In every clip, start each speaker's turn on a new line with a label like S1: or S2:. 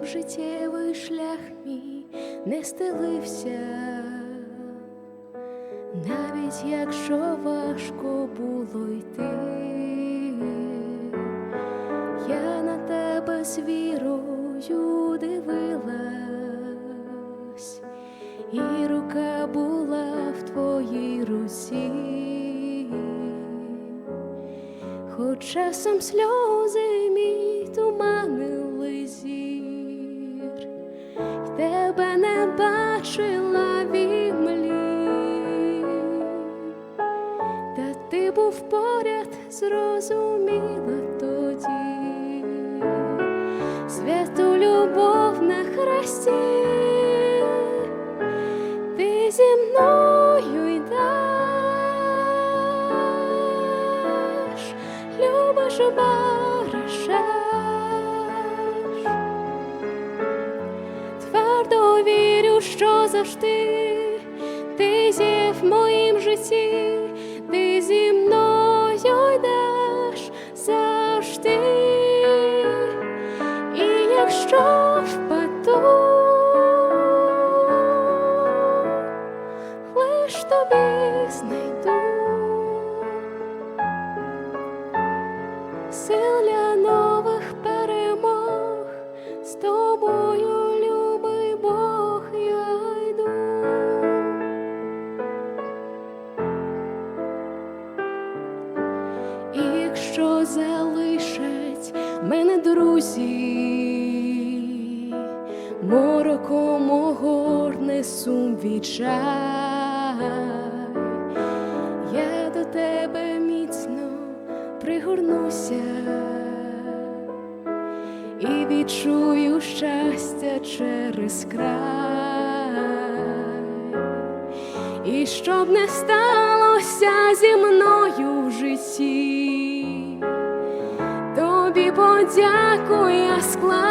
S1: б життєвий шлях мій не стелився, навіть якщо важко було йти, я на тебе з вірою дивилась, і рука була в твоїй руці. Хоч часом сльози мій туманили зір, поряд, зрозуміла тоді, святу любов на хресті, ти зі мною йдеш, любиш барашеш, твердо вірю, що завжди ти зі в моїм житті, ти зі мною тобі знайду. Сил для нових перемог з тобою, якщо залишать мене друзі, мороком сум відчай, я до тебе міцно пригорнуся і відчую щастя через край. І щоб не сталося зі мною в житті, тобі подяку я складу.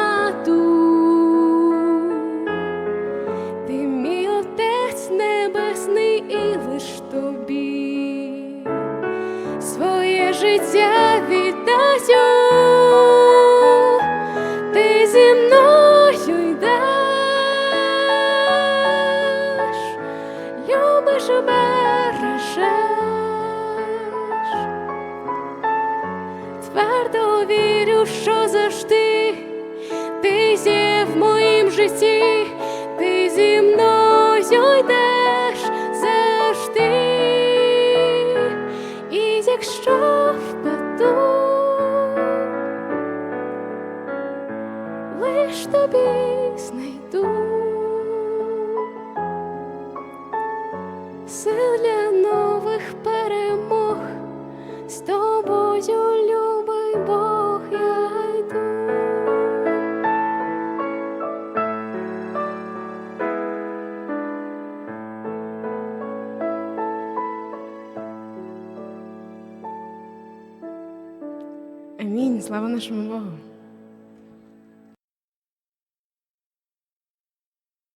S1: Тобі. Своє життя віддаю, ти зі мною йдеш, любиш бережеш, твердо вірю, що завжди ти є в моїм житті, тобі знайду сил для нових перемог, з тобою, любий Бог, я. Амінь. Слава нашому Богу.